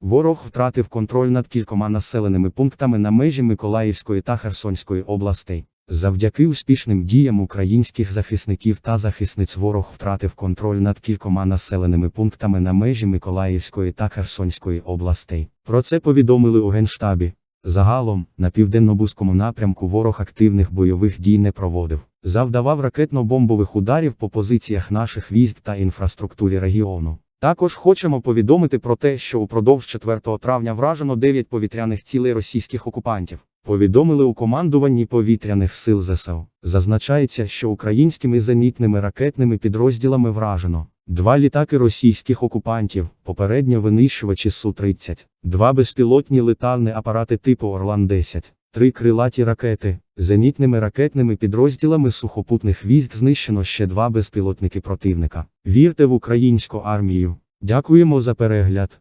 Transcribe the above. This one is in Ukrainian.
Ворог втратив контроль над кількома населеними пунктами на межі Миколаївської та Херсонської областей. Завдяки успішним діям українських захисників та захисниць ворог втратив контроль над кількома населеними пунктами на межі Миколаївської та Херсонської областей. Про це повідомили у Генштабі. Загалом, на південно-бузькому напрямку ворог активних бойових дій не проводив. Завдавав ракетно-бомбових ударів по позиціях наших військ та інфраструктурі регіону. Також хочемо повідомити про те, що упродовж 4 травня вражено 9 повітряних цілей російських окупантів. Повідомили у командуванні повітряних сил ЗСУ. Зазначається, що українськими зенітними ракетними підрозділами вражено два літаки російських окупантів, попередньо винищувачі Су-30, два безпілотні летальні апарати типу Орлан-10, три крилаті ракети. Зенітними ракетними підрозділами сухопутних військ знищено ще два безпілотники противника. Вірте в українську армію. Дякуємо за перегляд.